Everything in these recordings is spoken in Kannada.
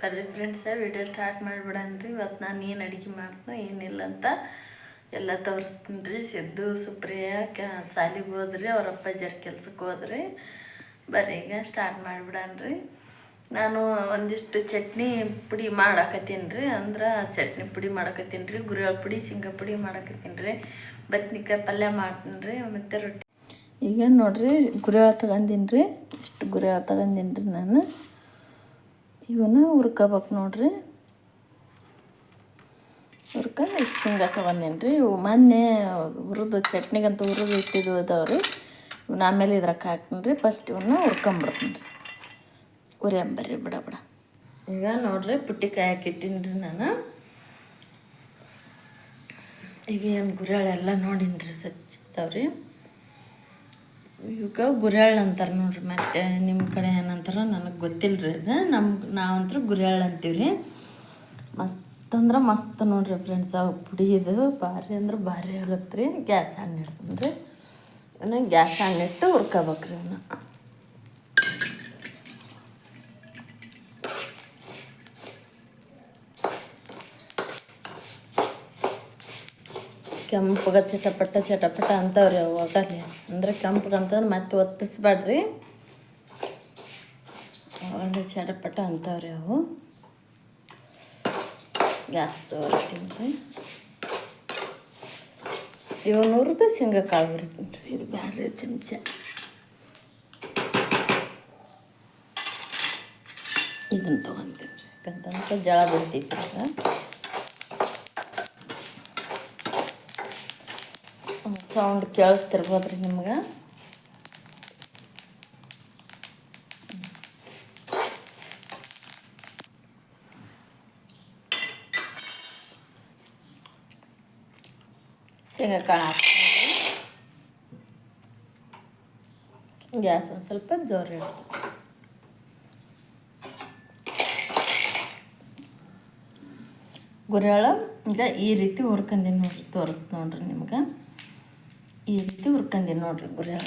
ಬರ್ರಿ ಫ್ರೆಂಡ್ಸ ವಿಡಿಯೋ ಸ್ಟಾರ್ಟ್ ಮಾಡಿಬಿಡನ್ರಿ. ಇವತ್ತು ನಾನು ಏನು ಅಡುಗೆ ಮಾಡ್ತೀನಿ ಏನಿಲ್ಲ ಅಂತ ಎಲ್ಲ ತೋರಿಸ್ತೀನಿ ರೀ ಸಿದ್ದು, ಸುಪ್ರಿಯ, ಕ, ಸಾಲಿಗೆ ಹೋದ್ರಿ, ಅವ್ರ ಅಪ್ಪ ಜರ ಕೆಲ್ಸಕ್ಕೆ ಹೋದ್ರಿ. ಬರ್ರಿ ಈಗ ಸ್ಟಾರ್ಟ್ ಮಾಡಿಬಿಡನ್ರಿ. ನಾನು ಒಂದಿಷ್ಟು ಚಟ್ನಿ ಪುಡಿ ಮಾಡಾಕತ್ತೀನಿ ರೀ ಅಂದ್ರೆ ಚಟ್ನಿ ಪುಡಿ ಮಾಡಾಕತ್ತೀನಿ ರೀ ಗುರಿಯಾಳ ಪುಡಿ, ಶೇಂಗಾ ಪುಡಿ ಮಾಡಾಕತ್ತೀನಿ ರೀ ಬದ್ನಿಕಾಯಿ ಪಲ್ಯ ಮಾಡ್ತೀನಿ ರೀ ಮತ್ತು ರೊಟ್ಟಿ. ಈಗ ನೋಡ್ರಿ ಗುರಿಯಾಳ ತಗೊಂದಿನಿ ರೀ ಇಷ್ಟು ಗುರಿಯಾಳ ತಗೊಂಡೀನಿ ರೀ ನಾನು. ಇವನ್ನ ಹುರ್ಕೋಬೇಕು ನೋಡ್ರಿ. ಹುರ್ಕೊಂಡು ಇಷ್ಟು ಶೇಂಗಾ ತೊಗೊಂಡೇನಿ ರೀ ಇವು ಮೊನ್ನೆ ಹುರಿದು ಚಟ್ನಿಗಂತ ಹುರಿದು ಇಟ್ಟಿದ್ದು ರೀ ಇವನ್ನ ಆಮೇಲೆ ಇದ್ರಾಗ ಹಾಕ್ತೀನಿ ರೀ ಫಸ್ಟ್ ಇವನ್ನ ಹುರ್ಕೊಂಬಿಡ್ತೀನಿ ರೀ ಉರಿಯಂಬರ್ರಿ ಬಿಡ ಬಿಡ. ಈಗ ನೋಡ್ರಿ ಪುಟ್ಟಿ ಕಾಯಕ್ಕೆ ಇಟ್ಟೀನಿ ರೀ ನಾನು. ಈಗ ಏನು ಗುರಾಳೆಲ್ಲ ನೋಡೀನಿ ರೀ ಸ್ವಚ್ಛತಾವ್ರಿ ಈಗ ಗುರ್ಯಾಳ್ ಅಂತಾರೆ ನೋಡ್ರಿ, ಮತ್ತೆ ನಿಮ್ಮ ಕಡೆ ಏನಂತಾರ ನನಗೆ ಗೊತ್ತಿಲ್ಲ ರೀ ಅದು. ನಮ್ಗೆ ನಾವಂತೂ ಗುರ್ಯಾಳ್ ಅಂತೀವಿ ರೀ ಮಸ್ತ್ ಅಂದ್ರೆ ಮಸ್ತ್ ನೋಡ್ರಿ ಫ್ರೆಂಡ್ಸ್ ಅವು ಪುಡಿ ಇದು ಭಾರಿ ಅಂದ್ರೆ ಭಾರಿ ಆಗುತ್ತೆ ರೀ ಗ್ಯಾಸ್ ಹಣ್ಣು ಇಡ್ತೀನಿ ರೀ ಗ್ಯಾಸ್ ಹಣ್ಣಿಟ್ಟು ಹುರ್ಕೋಬೇಕು ರೀ ಕೆಂಪಗ ಚಟಪಟ ಚಟಪಟ ಅಂತವ್ರಿ ಅವು ಒಗಲ್ಲಿ ಅಂದ್ರೆ ಕೆಂಪಗಂತಂದ್ರೆ ಮತ್ತೆ ಒತ್ತಿಸ್ಬೇಡ್ರಿ. ಅವಾಗ ಚಟಪಟ ಅಂತವ್ರಿ ಅವು ಗ್ಯಾಸ್ ತೋರಿಸ್ತೀನಿ ರೀ ಇವು ನೂರದ್ದು ಶೇಂಗಾ ಕಾಳು ಹುರಿತೀನಿ ರೀ ಇದು ಬ್ಯಾಡ್ರಿ ಚಮಚ. ಇದನ್ನು ತೊಗೊತೀನಿ ರೀ ಯಾಕಂತಂದ್ರೆ ಜಳ ಬಿಡ್ತೈತಿ ಸೌಂಡ್ ಕೇಳಿಸ್ತಿರ್ಬೋದ್ರಿ ನಿಮ್ಗೆ? ಶೇಂಗಾಕಾಳು ಗ್ಯಾಸ್ ಒಂದು ಸ್ವಲ್ಪ ಜೋರು ಇಡ್ತೀನಿ ಗುರಿಯಾಳ ಈಗ ಈ ರೀತಿ ಹುರ್ಕಂದೀನಿ ನೋಡ್ರಿ ತೋರಿಸ್ತು ನೋಡ್ರಿ ನಿಮ್ಗೆ. ಈ ರೀತಿ ಹುರ್ಕಂದೀನಿ ನೋಡ್ರಿ ಗುರಿಯಾಳ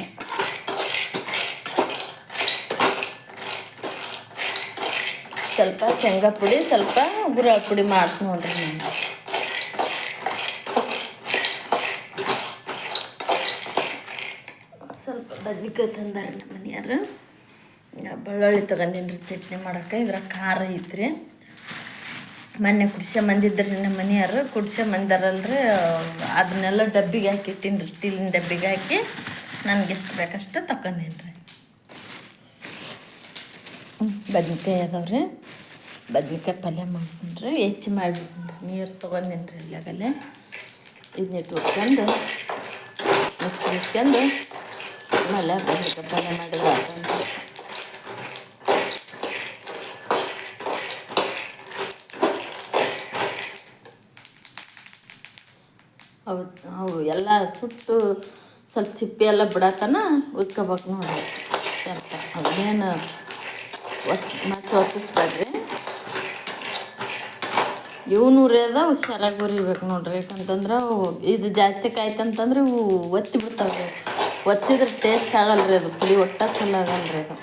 ಸ್ವಲ್ಪ ಶೇಂಗಾ ಪುಡಿ, ಸ್ವಲ್ಪ ಗುರಾಳ ಪುಡಿ ಮಾಡ್ತೀನಿ ನೋಡ್ರಿ ನಾನು. ಸ್ವಲ್ಪ ಬದ್ನಿಕಾಯಿ ತಂದಾರ ನಮ್ಮ ಮನೆಯವರು. ಬೆಳ್ಳುಳ್ಳಿ ತಗೊಂಡಿನಿ ರೀ ಚಟ್ನಿ ಮಾಡೋಕೆ ಇದ್ರಾಗ ಖಾರ ಐತ್ರಿ. ಮೊನ್ನೆ ಕುಡ್ಸ್ಯ ಮಂದಿದ್ರಿ ನಮ್ಮ ಮನೆಯವರು, ಕುಡ್ಸೋ ಮಂದಾರಲ್ರಿ ಅದನ್ನೆಲ್ಲ ಡಬ್ಬಿಗೆ ಹಾಕಿ ತಿನ್ರಿ ಸ್ಟೀಲಿನ ಡಬ್ಬಿಗೆ ಹಾಕಿ. ನನಗೆ ಎಷ್ಟು ಬೇಕಷ್ಟು ತಗೊಂಡೀನಿ ರೀ. ಬದ್ನಿಕಾಯಿ ಅದಾವ್ರಿ ಬದ್ನಿಕಾಯಿ ಪಲ್ಯ ಮಾಡ್ಕೊಂಡ್ರಿ ಹೆಚ್ಚು ಮಾಡಿಬಿಟ್ರಿ ನೀರು ತೊಗೊಂಡೇನ್ರಿ ರೀ ಎಲ್ಲಾಗಲ್ಲೇ ಇದನ್ನಿಟ್ಟು ಉಟ್ಕೊಂಡು ಮಿಕ್ಸಿ ಇಟ್ಕೊಂಡು ಆಮೇಲೆ ಬದ್ನಿಕಾಯಿ ಪಲ್ಯ ಮಾಡಿದ್ರೆ ಅವು ಅವು ಎಲ್ಲ ಸುಟ್ಟು ಸ್ವಲ್ಪ ಸಿಪ್ಪೆ ಎಲ್ಲ ಬಿಡತನ ಉತ್ಕೋಬೇಕು ನೋಡಿ. ಸ್ವಲ್ಪ ಅದೇನು ಮತ್ತೆ ಒತ್ತಿಸ್ಬೇಡ್ರಿ. ಇವನು ಉರಿಯೋದ ಹುಷಾರಾಗಿ ಹುರಿಬೇಕು ನೋಡ್ರಿ. ಯಾಕಂತಂದ್ರೆ ಇದು ಜಾಸ್ತಿ ಕಾಯ್ತಂತಂದ್ರೆ ಇವು ಒತ್ತಿ ಬಿಡ್ತಾವೆ ಒತ್ತಿದ್ರೆ ಟೇಸ್ಟ್ ಆಗಲ್ಲ ರೀ ಅದು. ಪುಡಿ ಒಟ್ಟ ಚಲೋ ಆಗಲ್ಲ ರೀ ಅದು.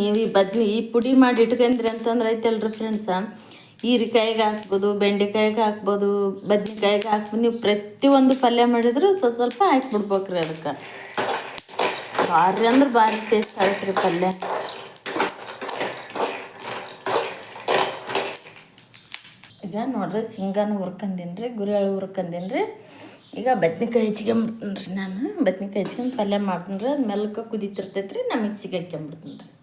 ನೀವು ಈ ಬದ್ನಿ ಈ ಪುಡಿ ಮಾಡಿ ಇಟ್ಕೊಂಡ್ರಿ ಅಂತಂದ್ರೆ ಐತಲ್ರಿ ಫ್ರೆಂಡ್ಸ ಹೀರಿಕಾಯಿಗೆ ಹಾಕ್ಬೋದು, ಬೆಂಡೆಕಾಯಿಗೆ ಹಾಕ್ಬೋದು, ಬದ್ನಿಕಾಯಿಗೆ ಹಾಕ್ಬೋದು, ನೀವು ಪ್ರತಿಯೊಂದು ಪಲ್ಯ ಮಾಡಿದ್ರು ಸ್ವಲ್ಪ ಸ್ವಲ್ಪ ಹಾಕ್ಬಿಡ್ಬೇಕ್ರಿ ಅದಕ್ಕೆ. ಭಾರಿ ಅಂದ್ರೆ ಭಾರಿ ಟೇಸ್ಟ್ ಆಗುತ್ತೆ ಪಲ್ಯ. ಈಗ ನೋಡ್ರಿ ಶೇಂಗಾನ ಹುರ್ಕಂದಿನ್ರಿ ರೀ ಗುರಿಯಾಳು ಹುರ್ಕಂದಿನ್ರಿ. ರೀ ಈಗ ಬದ್ನಿಕಾಯಿ ಹೆಚ್ಕೊಂಬಿಡ್ತೀನಿ ರೀ ನಾನು. ಬದ್ನಿಕಾಯಿ ಹೆಚ್ಕೊಂಡು ಪಲ್ಯ ಮಾಡ್ತೀನಿ ರೀ ಅದು ಮೆಲ್ಕ ಕುದೀತಿರ್ತೈತೆ ರೀ ನಾ ಮಿಕ್ಸಿಗೆ ಹಾಕ್ಕೊಂಬಿಡ್ತೀನಿ ರೀ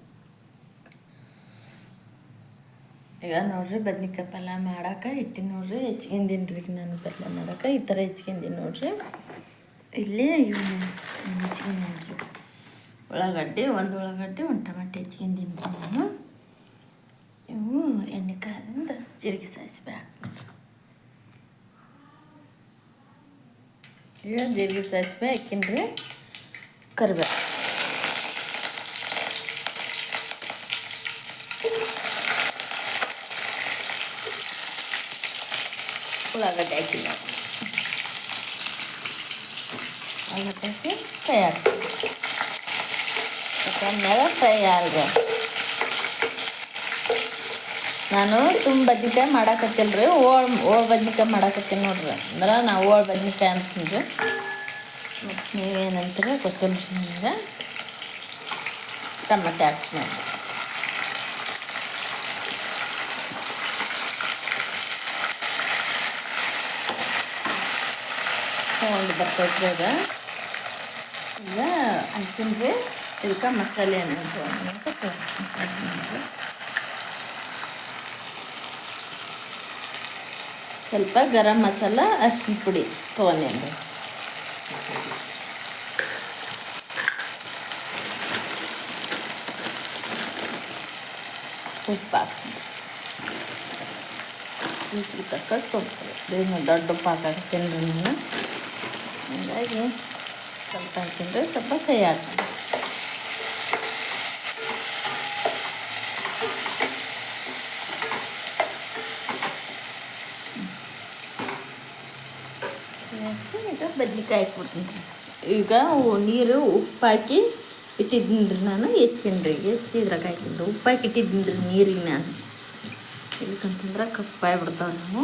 ಈಗ ನೋಡ್ರಿ ಬದ್ನಿಕಾಯಿ ಪಲ್ಯ ಮಾಡಕ್ಕೆ ಇಟ್ಟಿನಿ ನೋಡ್ರಿ ಹೆಚ್ಕೊಂಡೀನಿ ರೀ ನಾನು ಪಲ್ಯ ಮಾಡೋಕೆ ಈ ಥರ ಹೆಚ್ಕೊಂಡೀನಿ ನೋಡ್ರಿ. ಇಲ್ಲಿ ಇವು ಹೆಚ್ಕೊಂಡು ಉಳ್ಳಾಗಡ್ಡೆ, ಒಂದು ಉಳ್ಳಾಗಡ್ಡೆ, ಒಂದು ಟಮಾಟೆ ಹೆಚ್ಕೊಂಡೀನಿ ರೀ ನಾನು. ಇವು ಎಣ್ಣೆ ಕಾಯಿಂದ ಜೀರಿಗೆ ಹಾಕ್ತೀನಿ ಈಗ ಜೀರಿಗೆ ಸಾಸಿವೆ ಹಾಕಿನ್ರಿ ರೀ ಉಳ್ಳಾಗಡ್ಡೆ ಹಾಕಿಲ್ಲ ಉಳ್ಳಾಗಡ್ಡೆ ಹಾಕಿ ಕೈ ಯಾಕಂದ್ರೆ ಫ್ರೈ ಆಲ್ರಿ ನಾನು ತುಂಬ ಬದ್ನಿಕಾಯಿ ಮಾಡಾಕತ್ತಿಲ್ಲ ರೀ ಓಳ್ ಓಳ್ ಬದ್ನಿಕಾಯಿ ಮಾಡಾಕತ್ತೀನಿ ನೋಡ್ರಿ. ಅಂದ್ರೆ ನಾವು ಓಳ್ ಬದ್ನಿಕಾಯಿ ಅಂತೀನಿ ರೀ ಮತ್ತು ನೀವೇನಂತೀರ ಗೊತ್ತಿಲ್ಲ ರೀ ನಿಮ್ಗೆ. ಟಮಟೆ ಹಾಕ್ತೀನಿ ತೊಗೊಂಡು ಬರ್ತೈತ್ರಿ ಅದು. ಈಗ ರೀ ಇದಕ್ಕೆ ಮಸಾಲೆ ಅನ್ನೋದು ಸ್ವಲ್ಪ ಗರಂ ಮಸಾಲ ಅರ್ಶಿನ ಪುಡಿ ತೊಗೊಂಡೇನ್ರಿ ಉಪ್ಪು ಹಾಕ್ತೀನಿ. ಉಪ್ಪು ಇನ್ನು ದೊಡ್ಡ ಉಪ್ಪು ಹಾಕಿ ನಾನು. ಹೀಗಾಗಿ ಸ್ವಲ್ಪ ಹಾಕಿದ್ರೆ ಸ್ವಲ್ಪ ಕೈ ಹಾಕ್ತೀನಿ ಹಾಕಿ ಈಗ ಬದ್ನಿಕಾಯಿ ಹಾಕ್ಬಿಡ್ತೀನಿ ಈಗ ನೀರು ಉಪ್ಪು ಹಾಕಿ ಇಟ್ಟಿದ್ದೀನಿ ನಾನು ಹೆಚ್ಚಿನ್ರಿ ರೀ ಹಾಕಿದ್ರು ಉಪ್ಪು ಹಾಕಿ ಇಟ್ಟಿದ್ದೀನಿ ನೀರಿಗೆ ನಾನು ಇದಕ್ಕಂತಂದ್ರೆ ಕಪ್ಪಾಗಿ ಬಿಡ್ತಾವೆ ನಾವು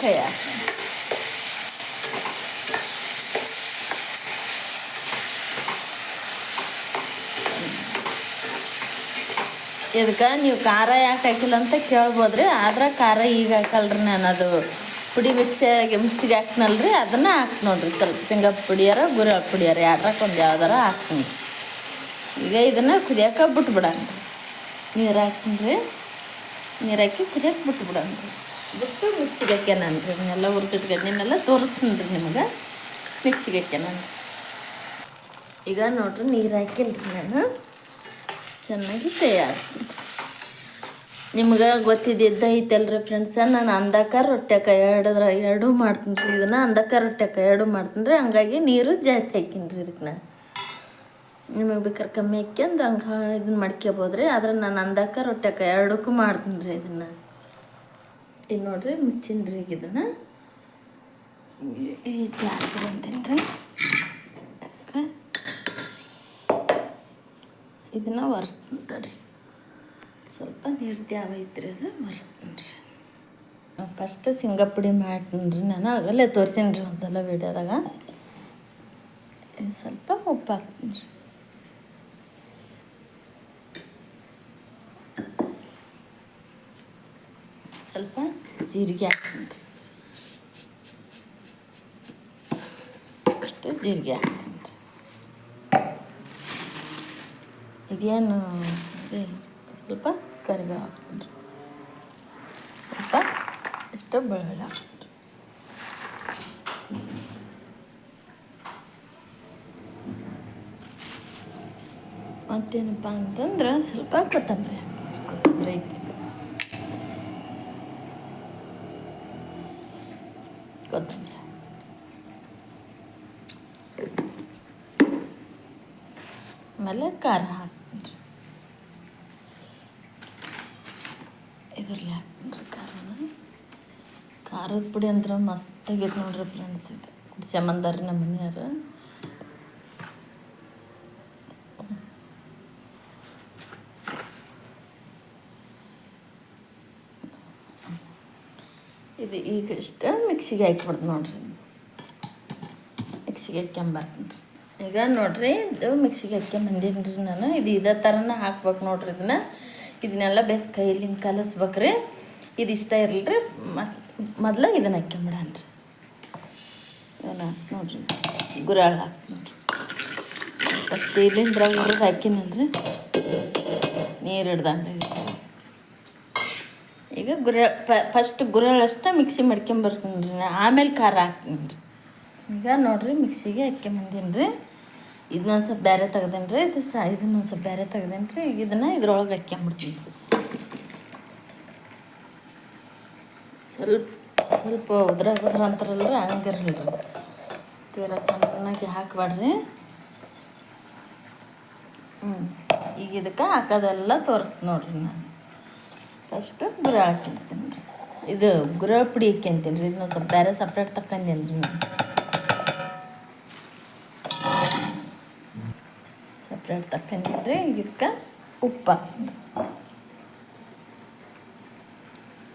ಕೈ ಹಾಕ್ತೀನಿ ಇದಕ್ಕೆ ನೀವು ಖಾರ ಯಾಕೆ ಹಾಕಿಲ್ಲ ಅಂತ ಕೇಳ್ಬೋದ್ರಿ. ಆದ್ರೆ ಖಾರ ಈಗ ಹಾಕಲ್ರಿ ನಾನು ಅದು ಪುಡಿ ಮಿಕ್ಸಿಗೆ ಮಿಕ್ಸಿಗೆ ಹಾಕ್ನಲ್ರಿ. ಅದನ್ನು ಹಾಕಿ ನೋಡ್ರಿ. ಸ್ವಲ್ಪ ಶೇಂಗಾ ಪುಡಿಯಾರ ಗುರಿ ಪುಡಿಯಾರ ಯಾವ್ದಾರ ಒಂದು ಯಾವ್ದಾರ ಹಾಕ್ತೀನಿ. ಈಗ ಇದನ್ನು ಕುದಿಯೋಕೆ ಬಿಟ್ಬಿಡಣ. ನೀರು ಹಾಕ್ತೀನಿ ನೀರು ಹಾಕಿ ಕುದಿಯೋಕೆ ಬಿಟ್ಬಿಡಣ ಬಿಟ್ಟು ಮಿಕ್ಸಿಗೆ ಹಾಕ್ಯ ನಾನು ರೀ. ಇವನ್ನೆಲ್ಲ ಹುರಿದಿಟ್ಕೊಂಡಿನೆಲ್ಲ ತೋರಿಸ್ತೀನಿ ರೀ ನಿಮಗೆ. ಮಿಕ್ಸಿಗೆ ಹಾಕ್ಯ ನಾನು. ಈಗ ನೋಡ್ರಿ ನೀರು ಹಾಕಿಲ್ರಿ ನಾನು. ಚೆನ್ನಾಗಿ ತಯಾರಿಸ್ತೀನಿ ನಿಮ್ಗೆ ಗೊತ್ತಿದ್ದಿದ್ದ ಐತಲ್ರಿ ಫ್ರೆಂಡ್ಸ ನಾನು ಅಂದಕ್ಕ ರೊಟ್ಟ್ಯಾಕ ಎರಡದ್ರ ಎರಡೂ ಮಾಡ್ತೀನಿ ರೀ ಇದನ್ನು ಅಂದಕ್ಕ ರೊಟ್ಟ್ಯಾಕ ಎರಡೂ ಮಾಡ್ತೀನಿ ರೀ ಹಂಗಾಗಿ ನೀರು ಜಾಸ್ತಿ ಹಾಕಿನಿ ರೀ ಇದಕ್ಕೆ ನಾನು. ನಿಮಗೆ ಬೇಕಾದ್ರೆ ಕಮ್ಮಿ ಹಾಕ್ಯಂದು ಹಂಗೆ ಇದನ್ನ ಮಾಡ್ಕೋಬೋದು ರೀ ಆದ್ರೆ ನಾನು ಅಂದಕ್ಕ ರೊಟ್ಟ್ಯಾಕ ಎರಡಕ್ಕೂ ಮಾಡ್ತೀನಿ ರೀ ಇದನ್ನು. ಇಲ್ಲಿ ನೋಡ್ರಿ ಮುಚ್ಚಿನ ರೀ ಇದನ್ನು. ಜಾಸ್ತಿ ಬಂತೀನಿ ರೀ ಅದಕ್ಕೆ ಇದನ್ನು ಒರೆಸ್ತೀನಿ ತಡ್ರಿ. ಸ್ವಲ್ಪ ನೀರು ತ್ಯಾವ ಐತ್ರಿ ಅದು ಒರೆಸ್ತೀನಿ ರೀ. ಫಸ್ಟ್ ಶೇಂಗಾ ಪುಡಿ ಮಾಡ್ತೀನಿ ರೀ. ನಾನು ಆಗಲೇ ತೋರ್ಸೀನಿ ರೀ ಒಂದ್ಸಲ ವೀಡಿಯೋದಾಗ. ಸ್ವಲ್ಪ ಉಪ್ಪು ಹಾಕ್ತೀನಿ ರೀ. ಸ್ವಲ್ಪ ಜೀರಿಗೆ ಹಾಕ್ತೀನಿ ರೀ. ಅಷ್ಟು ಜೀರಿಗೆ ಹಾಕ್ತೀನಿ ರೀ ಇದೇನು ಇದೆ ಸ್ವಲ್ಪ ಕರಿಬೇವು ಹಾಕ್ಬಿಟ್ರಿ. ಸ್ವಲ್ಪ ಇಷ್ಟು ಬೆಳ್ಳುಳ್ಳಿ ಹಾಕ್ಬಿಟ್ರಿ. ಮತ್ತೇನಪ್ಪ ಅಂತಂದ್ರೆ ಸ್ವಲ್ಪ ಕೊತ್ತಂಬರಿ ಕೊತ್ತಂಬರಿ ಐತಿ. ಕೊತ್ತಂಬರಿ ಆಮೇಲೆ ಖಾರ ಹಾಕ್ತೀನಿ ರೀ ಖಾರದ ಪುಡಿ ಅಂದ್ರೆ ಮಸ್ತಾಗೈತೆ ನೋಡ್ರಿ ಫ್ರೆಂಡ್ಸ್ ಇದು. ಚಮಂದಾರಿ ನಮ್ಮ ಮನೆಯವರು. ಇದು ಈಗ ಇಷ್ಟ ಮಿಕ್ಸಿಗೆ ಹಾಕ್ಬಿಡ್ದು ನೋಡ್ರಿ. ಮಿಕ್ಸಿಗೆ ಹಾಕ್ಕೊಂಬರ್ತೀನಿ ಈಗ ನೋಡ್ರಿ ಇದು ಮಿಕ್ಸಿಗೆ ಹಾಕ್ಕೊಂಬಂದೀನಿ ರೀ ನಾನು. ಇದು ಇದೇ ಥರನೇ ಹಾಕ್ಬೇಕು ನೋಡ್ರಿ ಇದನ್ನ. ಇದನ್ನೆಲ್ಲ ಬೇಸ್ ಕೈಲಿಂದ ಕಲಿಸ್ಬೇಕ್ರಿ. ಇದು ಇಷ್ಟ ಇರಲಿ ರೀ ಮತ್ತು ಮೊದ್ಲು ಇದನ್ನ ರೀ ಇವನ್ನ ನೋಡ್ರಿ. ಗುರಾಳ ಹಾಕಿ ನೋಡಿರಿ. ಫಸ್ಟ್ ಇಲ್ಲಿಂದ ಹುರಿದು ಹಾಕಿನಲ್ರಿ. ನೀರು ಹಿಡ್ದಂಗೆ ಈಗ ಗುರ ಫಸ್ಟ್ ಗುರೆಳಷ್ಟ ಮಿಕ್ಸಿ ಮಾಡ್ಕೊಂಬರ್ತೀನಿ ರೀ ಆಮೇಲೆ ಖಾರ ಹಾಕ್ತೀನಿ ರೀ ಈಗ ನೋಡಿರಿ ಮಿಕ್ಸಿಗೆ ಹಾಕ್ಕೊಂಬಂದೀನಿ ರೀ ಇದನ್ನೊಂದು ಸ್ವಲ್ಪ ಬೇರೆ ತೆಗ್ದೇನ್ ರೀ ಇದು ಸಹ ಇದನ್ನೊಂದು ಸ್ವಲ್ಪ ಬೇರೆ ತೆಗ್ದೇನ್ ರೀ ಈಗ ಇದನ್ನು ಇದ್ರೊಳಗೆ ಹಾಕ್ಕೊಂಬಿಡ್ತೀನಿ ಸ್ವಲ್ಪ ಸ್ವಲ್ಪ ಉದ್ರ ಉದ್ರ ಹಂಗಿರಲಿಲ್ಲ ರೀ ತೀರ ಸಣ್ಣಗೆ ಹಾಕ್ಬೇಡ್ರಿ ಹ್ಞೂ ಈಗ ಇದಕ್ಕೆ ಹಾಕೋದೆಲ್ಲ ತೋರಿಸ್ತೀನಿ ನೋಡ್ರಿ ನಾನು. ಫಸ್ಟು ಗುರ ಹಾಕಿರ್ತೀನಿ ರೀ ಇದು ಗುರ ಪುಡಿ ಹಾಕ್ಯಂತೀನಿ ರೀ ಇದನ್ನ ಸ್ವಲ್ಪ ಬೇರೆ ಸಪ್ರೇಟ್ ತಕ್ಕಂದೇನು ರೀ ನಾನು. ಸಪ್ರೇಟ್ ತಕ್ಕಂತೀನಿ ರೀ ಈಗ ಇದಕ್ಕೆ ಉಪ್ಪು ಹಾಕ್ತೀನಿ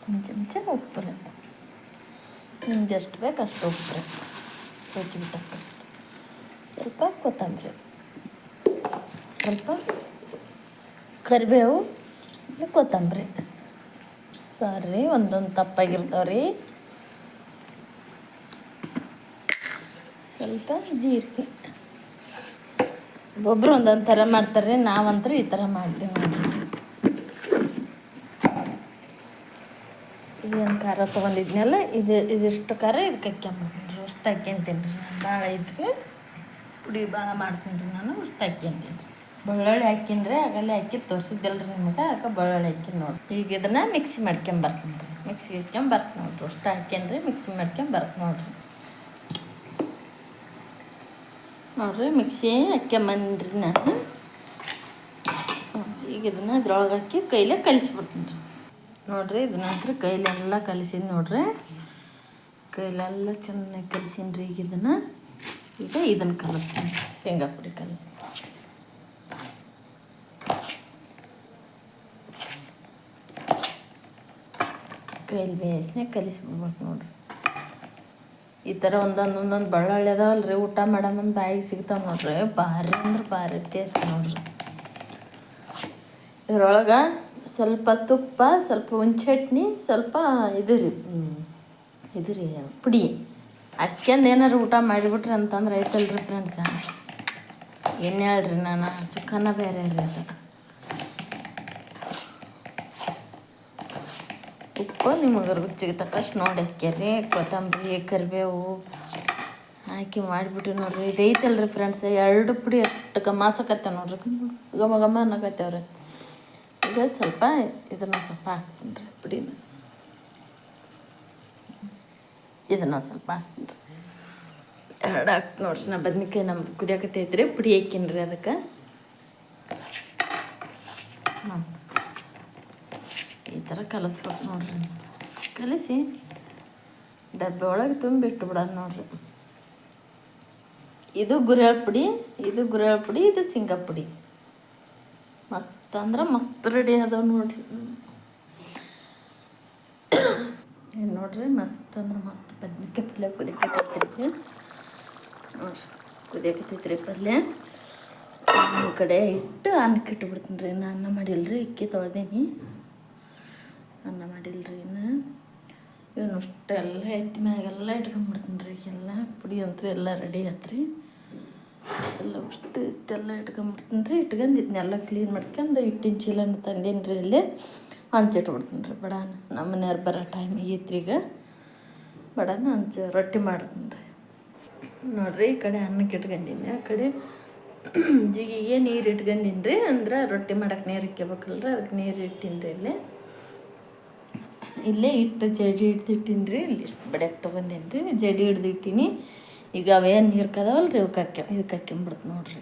ಒಂದು ಚಮಚ ಉಪ್ಪು ನಿಮ್ಗೆ ಎಷ್ಟು ಬೇಕು ಅಷ್ಟು ಉಪ್ಪು ರುಚಿಗೆ ತಕ್ಕಷ್ಟು ಸ್ವಲ್ಪ ಕೊತ್ತಂಬರಿ. ಸ್ವಲ್ಪ ಕರಿಬೇವು ಕೊತ್ತಂಬರಿ. ಸಾರಿ, ಒಂದೊಂದು ತಪ್ಪಾಗಿರ್ತಾವ್ರಿ. ಸ್ವಲ್ಪ ಜೀರಿಗೆ. ಒಬ್ಬೊಬ್ರು ಒಂದೊಂದು ಥರ ಮಾಡ್ತಾರೆ, ನಾವಂತೂ ಈ ಥರ ಮಾಡ್ತೀವಿ. ಇದೊಂದು ಖಾರ ತೊಗೊಂಡಿದ್ನಲ್ಲ, ಇದು ಇದಿಷ್ಟು ಖಾರ ಇದಕ್ಕೆ ಹಾಕ್ಯಂಬಿಡ್ತೀನಿ ಅಷ್ಟು ಹಾಕ್ಯಂತೀನಿ. ರೀ ನಾನು ಭಾಳ ಐತ್ರಿ ಪುಡಿ ಭಾಳ ಮಾಡ್ತೀನಿ ರೀ ನಾನು, ಅಷ್ಟು ಹಾಕ್ಯಂತೀನಿ. ಬೆಳ್ಳುಳ್ಳಿ ಹಾಕಿನ್ರಿ ಆಗಲ್ಲಿ ಹಾಕಿ ತೋರಿಸಿದ್ದಿಲ್ಲ ರೀ ನಿಮಗೆ ಆಗ ಬೆಳ್ಳುಳ್ಳಿ ಹಾಕಿ ನೋಡಿ. ಈಗ ಇದನ್ನು ಮಿಕ್ಸಿ ಮಾಡ್ಕೊಂಬರ್ತೀನಿ ರೀ ಮಿಕ್ಸಿಗೆ ಹಾಕ್ಯಂಬರ್ತೀನಿ ನೋಡ್ರಿ. ಅಷ್ಟು ಹಾಕ್ಯಂಡ್ರಿ ಮಿಕ್ಸಿ ಮಾಡ್ಕೊಂಬರ್ತೀನಿ ನೋಡ್ರಿ. ನೋಡ್ರಿ, ಮಿಕ್ಸಿ ಹಾಕ್ಯಂಬಂದ್ರಿ ನಾನು. ಈಗ ಇದನ್ನು ಇದ್ರೊಳಗೆ ಹಾಕಿ ಕೈಲೇ ಕಲಿಸ್ಬಿಡ್ತೀನಿ ರೀ. ನೋಡ್ರಿ ಇದನ್ನ ಹತ್ರ ಕೈಲೆಲ್ಲ ಕಲಿಸಿದ್ ನೋಡ್ರಿ. ಕೈಲೆಲ್ಲ ಚೆನ್ನಾಗಿ ಕಲಿಸೀನಿ ರೀ ಈಗ ಇದನ್ನು. ಈಗ ಇದನ್ನು ಕಲಿಸ್ತೀನಿ ಶೇಂಗಾಪುಡಿ ಕಲಿಸ್ತೀನಿ. ಕೈಲಿ ಬೇಯಿಸ್ನೇ ಕಲಿಸ್ಬಿಡ್ಬೇಕು ನೋಡ್ರಿ. ಈ ಥರ ಒಂದೊಂದು ಒಂದೊಂದು ಬೆಳ್ಳುಳ್ಳಿ ಅದಾವಲ್ಲ ರೀ ಊಟ ಮಾಡಮಂದು ಬಾಯಿಗೆ ಸಿಗ್ತಾವೆ ನೋಡ್ರಿ. ಭಾರಿ ಅಂದ್ರೆ ಭಾರಿ ಟೇಸ್ಟ್ ನೋಡ್ರಿ. ಇದ್ರೊಳಗೆ ಸ್ವಲ್ಪ ತುಪ್ಪ, ಸ್ವಲ್ಪ ಚಟ್ನಿ, ಸ್ವಲ್ಪ ಇದು ರೀ ಇದು ರೀ ಪುಡಿ. ಅಕ್ಕಂದು ಏನಾರು ಊಟ ಮಾಡಿಬಿಟ್ರಿ ಅಂತಂದ್ರೆ ಐತಲ್ರಿ ಫ್ರೆಂಡ್ಸ ಏನು ಹೇಳ್ರಿ ನಾನು? ಸುಖನ ಬೇರೆ ರೀ ಅದು. ಉಪ್ಪು ನಿಮಗೆ ರುಚಿಗೆ ತಕ್ಕಷ್ಟು ನೋಡಿ ಹಾಕ್ಯಾರಿ ಕೊತ್ತಂಬರಿ, ಕರಿಬೇವು ಹಾಕಿ ಮಾಡಿಬಿಟ್ಟು ನೋಡ್ರಿ. ಇದೈತಲ್ರಿ ಫ್ರೆಂಡ್ಸ್ ಎರಡು ಪುಡಿ ಅಷ್ಟು ಗಮಾಸಕತ್ತೆ ನೋಡ್ರಿ. ಗಮ ಗಮ ಅನ್ನಕತ್ತೇವ್ರಿ ಈಗ ಸ್ವಲ್ಪ ಇದನ್ನು ಸ್ವಲ್ಪ ಹಾಕ್ತೀನಿ ಪುಡಿನ. ಇದನ್ನು ಸ್ವಲ್ಪ ಹಾಕ್ತೀನಿ ಎರಡು ಹಾಕಿ ನೋಡ್ರಿ. ನಾ ಬದ್ನಿಕಾಯಿ ನಮ್ದು ಕುದಿಯಕತ್ತೈತ್ರಿ ಪುಡಿ ಹಾಕಿನ್ರಿ ಅದಕ್ಕೆ. ಹಾಂ ಈ ಥರ ಕಲಸ್ಬೇಕು ನೋಡ್ರಿ. ಕಲಿಸಿ ಡಬ್ಬೆ ಒಳಗೆ ತುಂಬಿಟ್ಟು ಬಿಡೋದು ನೋಡ್ರಿ. ಇದು ಗುರೇಳ್ ಪುಡಿ, ಇದು ಗುರೇಳ್ ಪುಡಿ, ಇದು ಶೇಂಗಾ ಪುಡಿ. ಮಸ್ತ್ ಅಂದ್ರೆ ಮಸ್ತ್ ರೆಡಿ ಅದಾವ ನೋಡ್ರಿ. ನೋಡ್ರಿ ಮಸ್ತ್ ಅಂದ್ರೆ ಮಸ್ತ್ ಬದ್ನಿಕಾಯಿ ಪಲ್ಯ ಕುದಿಯಕತ್ತೈತ್ರಿ ನೋಡ್ರಿ ಕುದಿಯಕತ್ತೈತ್ರಿ ಪಲ್ಯ. ಈ ಕಡೆ ಇಟ್ಟು ಅನ್ನಕ್ಕೆ ಇಟ್ಬಿಡ್ತೀನಿ ರೀ ನಾನು ಮಾಡಿಲ್ಲ ರೀ ಇಕ್ಕಿ ತೊಳ್ದೀನಿ. ಅನ್ನ ಮಾಡಿಲ್ರಿ ಇನ್ನು. ಇವನು ಎಲ್ಲ ಎತ್ತಿ ಮ್ಯಾಗೆಲ್ಲ ಇಟ್ಕೊಂಡ್ಬಿಡ್ತೀನಿ ರೀ ಎಲ್ಲ ಪುಡಿ ಅಂತೂ ಎಲ್ಲ ರೆಡಿ ಆತ್ರಿ. ಎಲ್ಲ ಅಷ್ಟು ಇತ್ತೆಲ್ಲ ಇಟ್ಕೊಂಡ್ಬಿಡ್ತೀನಿ ರೀ ಇಟ್ಕೊಂಡು ಎಲ್ಲ ಕ್ಲೀನ್ ಮಾಡ್ಕೊಂಡು ಹಿಟ್ಟಿನ ಚೀಲನ ತಂದೀನಿ ರೀ ಇಲ್ಲಿ ಹಂಚಿಟ್ಬಿಡ್ತೀನಿ ರೀ ಬಡಾನ. ನಮ್ಮ ಮನೆಯವ್ರು ಬರೋ ಟೈಮ್ ಆಗೈತ್ರಿ ಈಗ. ಬಡಾನ ಹಂಚ ರೊಟ್ಟಿ ಮಾಡ್ತೀನಿ ರೀ ನೋಡ್ರಿ ಈ ಕಡೆ ಅನ್ನಕ್ಕೆ ಇಟ್ಕೊಂಡಿನಿ ಆ ಕಡೆ ಜಿಗಿಗೆ ನೀರು ಇಟ್ಕೊಂಡಿನಿ ರೀ ಅಂದ್ರೆ ರೊಟ್ಟಿ ಮಾಡಕ್ಕೆ ನೀರು ಇಕ್ಕೋಬೇಕಲ್ರಿ. ಅದಕ್ಕೆ ನೀರು ಇಟ್ಟಿನಿ ರೀ ಇಲ್ಲಿ. ಇಲ್ಲೇ ಇಟ್ಟು ಜಡಿ ಹಿಡ್ದು ಇಟ್ಟೀನಿ ರೀ, ಇಲ್ಲಿ ಇಷ್ಟು ಬಡ ತೊಗೊಂಡೀನಿ ರೀ, ಜಡಿ ಹಿಡ್ದು ಇಟ್ಟೀನಿ ಈಗ ಅವೇನು ನೀರು ಕದಾವಲ್ಲ ರೀ ಅವಕ್ಕೆ ಹಾಕ್ಯ ಇದಕ್ಕೆ ಹಾಕ್ಯಂಬಿಡ್ತು ನೋಡ್ರಿ.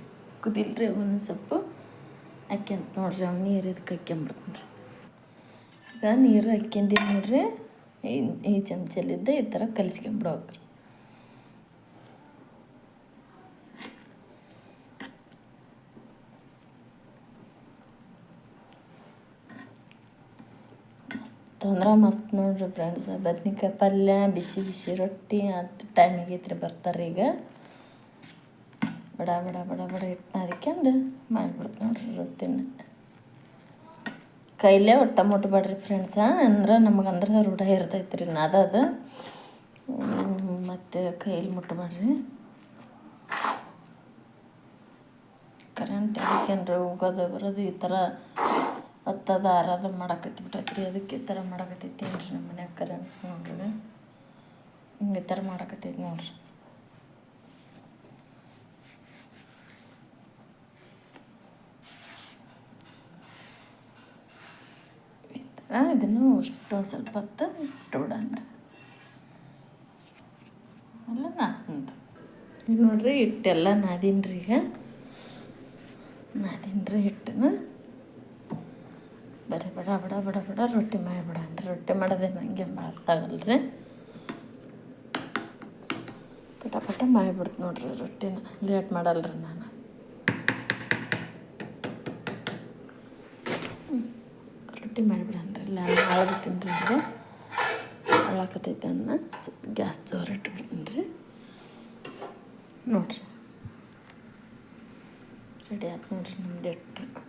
ರೀ ಅವನು ಸ್ವಲ್ಪ. ಹಾಕ್ಯಂತ ನೋಡ್ರಿ ಅವ್ನು ನೀರು ಇದಕ್ಕೆ ಹಾಕ್ಯಂಬಿಡ್ತು ರೀ ಈಗ ನೀರು ಹಾಕ್ಯಂದೀನಿ ನೋಡ್ರಿ, ಈ ಚಮಚಲಿದ್ದ ಈ ಥರ ಕಲಿಸ್ಕೊಂಬಿಡ್ಬೇಕ್ರಿ ಅಂದ್ರೆ ಮಸ್ತ್ ನೋಡ್ರಿ ಫ್ರೆಂಡ್ಸ್ ಬದ್ನಿಕಾಯಿ ಪಲ್ಯ, ಬಿಸಿ ಬಿಸಿ ರೊಟ್ಟಿ, ಅದು ಟೈಮಿಗೆ ಐತ್ರಿ ಬರ್ತಾರೆ ಈಗ. ಬಡ ಬಡ ಬಡ ಬಡ ಹಿಟ್ಟು ಅದಕ್ಕೆಂದು ಮಾಡಿಬಿಡ್ತು ನೋಡ್ರಿ ರೊಟ್ಟಿನ. ಕೈಲೇ ಒಟ್ಟ ಮುಟ್ಬೇಡ್ರಿ ಫ್ರೆಂಡ್ಸ ಅಂದ್ರೆ ನಮಗಂದ್ರೆ ರೂಢ ಇರ್ತೈತೆ ರೀ ಅದು ಮತ್ತು ಕೈಲಿ ಮುಟ್ಬೇಡ್ರಿ ಕರೆಂಟ್ ಅದಕ್ಕೇನ್ರಿ ಹೋಗೋದು ಬರೋದು ಈ ಥರ ಹತ್ತದ, ಆರದ ಮಾಡಾಕತ್ತಿ ಬಿಟ್ಟೈತ್ರಿ ಅದಕ್ಕೆ ಈ ಥರ ಮಾಡಾಕತ್ತೈತಿ ರೀ ನಮ್ಮ ಮನ್ಯಾಗ ಕರೆಂಟ್ ನೋಡ್ರಿ. ಹಿಂಗೆ ಈ ಥರ ಮಾಡಕತ್ತೈತಿ ನೋಡ್ರಿ. ಇದನ್ನು ಅಷ್ಟು ಸ್ವಲ್ಪ ಹೊತ್ತು ಇಟ್ಟು ಅಲ್ಲ ನಾದ್ನಂತ ಈಗ ನೋಡ್ರಿ, ಹಿಟ್ಟೆಲ್ಲ ನಾದೀನಿ ರೀ ಈಗ. ನಾದೀನಿ ರೀ ಹಿಟ್ಟನ್ನ. ಬರೀ ಬಡ ಬಡ ಬಡ ಬಡ. ರೊಟ್ಟಿ ಮಾಡಿಬಿಡ ಅಂದ್ರೆ ರೊಟ್ಟಿ ಮಾಡೋದೇ ನನಗೆ ಮಾಡ್ತಾವಲ್ಲ ರೀ ಪಟ ಪಟ ಮಾಡಿಬಿಡ್ತು ನೋಡ್ರಿ ರೊಟ್ಟಿನ. ಲೇಟ್ ಮಾಡಲ್ರಿ ನಾನು. ರೊಟ್ಟಿ ಮಾಡಿಬಿಡನ್ರಿ ಇಲ್ಲ ಆಳ್ಬಿಟ್ಟಿನಿ ರೀ ಅಂದರೆ ಹಾಳಾಕತೈತೆ ಅನ್ನ. ಸ್ವಲ್ಪ ಗ್ಯಾಸ್ ಜೋರು ಇಟ್ಬಿಡ್ತೀನಿ ರೀ. ನೋಡ್ರಿ. ರೆಡಿ ಆಯ್ತು ನೋಡ್ರಿ ನಮ್ದು ಹಿಟ್ಟು